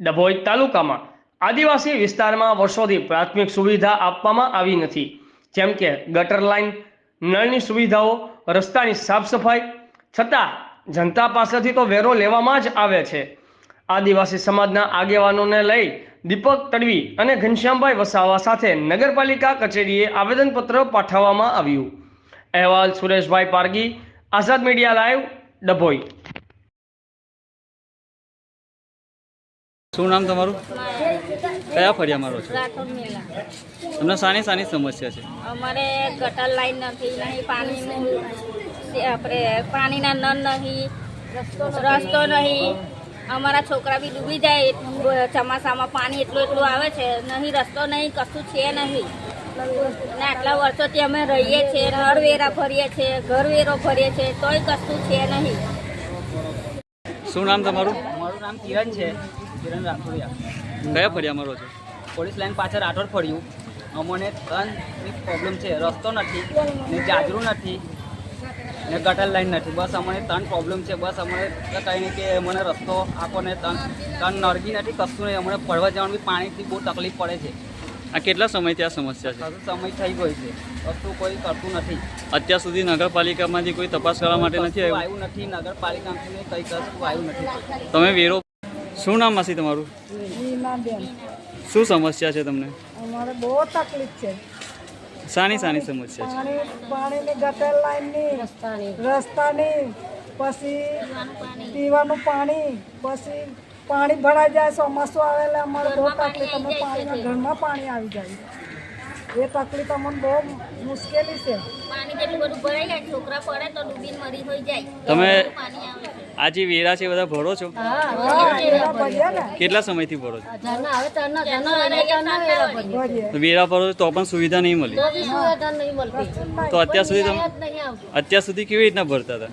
ડભોઈ તાલુકામાં આદિવાસી વિસ્તારમાં વર્ષોથી પ્રાથમિક સુવિધા આપવામાં આવી નથી. જેમ કે ગટર લાઇન નળની સુવિધાઓ, રસ્તાની સાફ સફાઈ, છતાં જનતા પાસેથી તો વેરો લેવામાં જ આવે છે. આદિવાસી સમાજના આગેવાનોને લઈ દીપક તડવી અને ઘનશ્યામભાઈ વસાવા સાથે નગરપાલિકા કચેરીએ આવેદનપત્ર પાઠવવામાં આવ્યું. અહેવાલ સુરેશભાઈ પારગી, આઝાદ મીડિયા લાઈવ, ડભોઈ. શું નામ તમારું? કયા ફળિયામાં મારો છો? તમને સાની સાની સમસ્યા છે. અમારે ગટર લાઈન નથી નહીં પાણીનું તે આપણે પાણીના નળ નહીં રસ્તો નહીં. અમારા છોકરા બી ડૂબી જાય ચોમાસામાં પાણી એટલું એટલું આવે છે. નહીં રસ્તો નહીં કશું છે નહીં. અને આટલા વર્ષોથી અમે રહીએ છીએ નળવેરા ભરીએ છીએ ઘરવેરો ભરીએ છીએ તોય કશું છે નહીં. શું નામ તમારું? મારું નામ કિરણ છે. કિરણ રાઠોડિયા. કયા ફળિયામાં રહો છો? પોલીસ લાઈન પાછળ રાઠોડ ફળ્યું અમને ત્રણની પ્રોબ્લેમ છે. રસ્તો નથી ને જાજરું નથી ને ગટર લાઈન નથી. બસ અમને ત્રણ પ્રોબ્લેમ છે. બસ અમને કંઈ નહીં કે મને રસ્તો આપો ને ત્રણ ત્રણ નરગી નથી કશું નહીં. અમને પડવા જવાનું બી પાણીથી બહુ તકલીફ પડે છે. આ કેટલા સમયથી આ સમસ્યા છે? સમય થઈ ગયો છે. વસ્તુ કોઈ કરતું નથી. અત્યાર સુધી નગરપાલિકામાંથી કોઈ તપાસ કરવા માટે નથી કશું આવ્યું? આવ્યું નથી. નગરપાલિકામાંથી કંઈ કશું આવ્યું નથી. તમે વેરો શું નામ માસી તમારું? બેન શું સમસ્યા છે તમને? અમારે બહુ તકલીફ છે. સાની સાની સમસ્યા છે. પાણી પાણીની ગટર લાઈનની રસ્તાની પછી પીવાનું પાણી પછી પાણી ભરાઈ જાય ચોમાસું આવે એટલે અમારે બહુ તકલીફ. અમે પાણીના ઘરમાં પાણી આવી જાય. એ તકલીફ અમને બહુ મુશ્કેલી છે. પાણી જેટલું બધું ભરાઈ જાય છોકરા પડે તો ડૂબીને મરી હોઈ જાય. તમે પાણી આવે. છે આ જે વેરા છે બધા ભરો છો? કેટલા સમયથી ભરો છો? વેરા ભરો છો તો પણ સુવિધા નહીં મળી? તો અત્યાર સુધી તમે અત્યાર સુધી કેવી રીતના ભરતા હતા?